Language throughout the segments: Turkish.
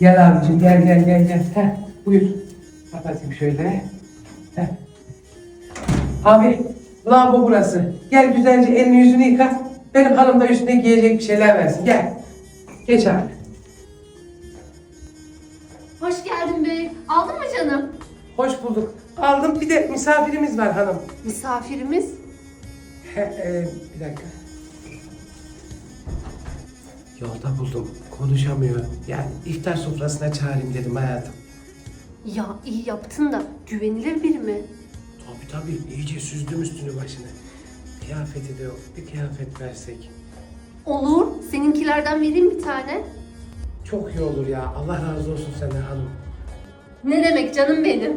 Gel abicim gel gel gel gel. Heh, buyur. Kapatayım şöyle. Heh. Abi lavabo burası. Gel güzelce elini yüzünü yıka. Benim hanım da üstüne giyecek bir şeyler versin. Gel. Geç abi. Hoş geldin bey. Aldın mı canım? Hoş bulduk. Aldım bir de misafirimiz var hanım. Misafirimiz. He, e, bir dakika. Yolda buldum. Konuşamıyor. Yani iftar sofrasına çağırayım dedim hayatım. Ya iyi yaptın da güvenilir biri mi? Tabii tabii. iyice süzdüm üstünü başını. Kıyafeti de yok. Bir kıyafet versek. Olur. Seninkilerden vereyim bir tane. Çok iyi olur ya. Allah razı olsun senden hanım. Ne demek canım benim?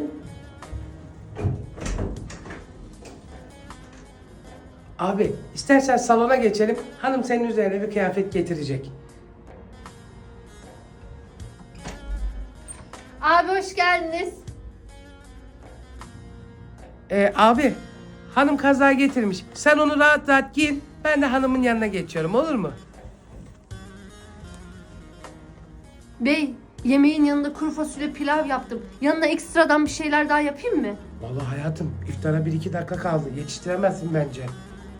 Abi istersen salona geçelim. Hanım senin üzerine bir kıyafet getirecek. Abi hoş geldiniz. Ee, abi hanım kaza getirmiş. Sen onu rahat rahat giyin. Ben de hanımın yanına geçiyorum olur mu? Bey, yemeğin yanında kuru fasulye pilav yaptım. Yanına ekstradan bir şeyler daha yapayım mı? Vallahi hayatım iftara bir iki dakika kaldı. Yetiştiremezsin bence.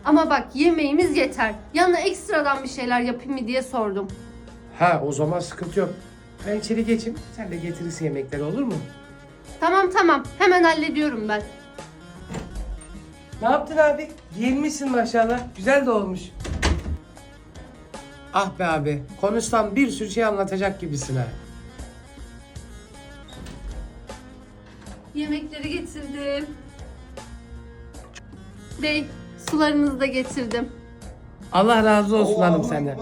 Ama bak yemeğimiz yeter. Yanına ekstradan bir şeyler yapayım mı diye sordum. Ha o zaman sıkıntı yok. Ben içeri geçeyim. Sen de getirirsin yemekleri olur mu? Tamam tamam hemen hallediyorum ben. Ne yaptın abi? Giyinmişsin maşallah. Güzel de olmuş. Ah be abi. Konuşsam bir sürü şey anlatacak gibisin ha. Yemekleri getirdim. Bey, sularınızı da getirdim. Allah razı olsun hanım senden.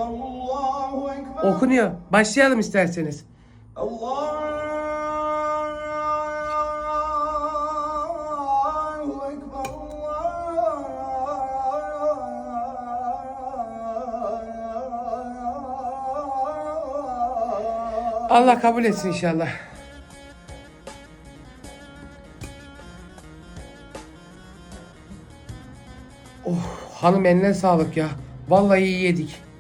Okunuyor. Başlayalım isterseniz. Allahu Ekber. Allah kabul etsin inşallah. Oh hanım eline sağlık ya. Vallahi iyi yedik.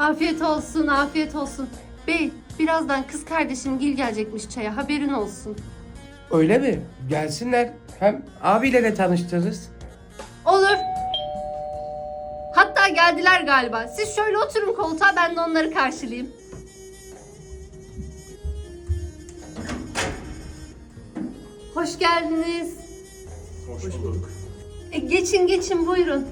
Afiyet olsun, afiyet olsun. Bey, birazdan kız kardeşim Gil gelecekmiş çaya. Haberin olsun. Öyle mi? Gelsinler. Hem abiyle de tanıştırırız. Olur. Hatta geldiler galiba. Siz şöyle oturun koltuğa ben de onları karşılayayım. Hoş geldiniz. Hoş bulduk. E, geçin geçin buyurun.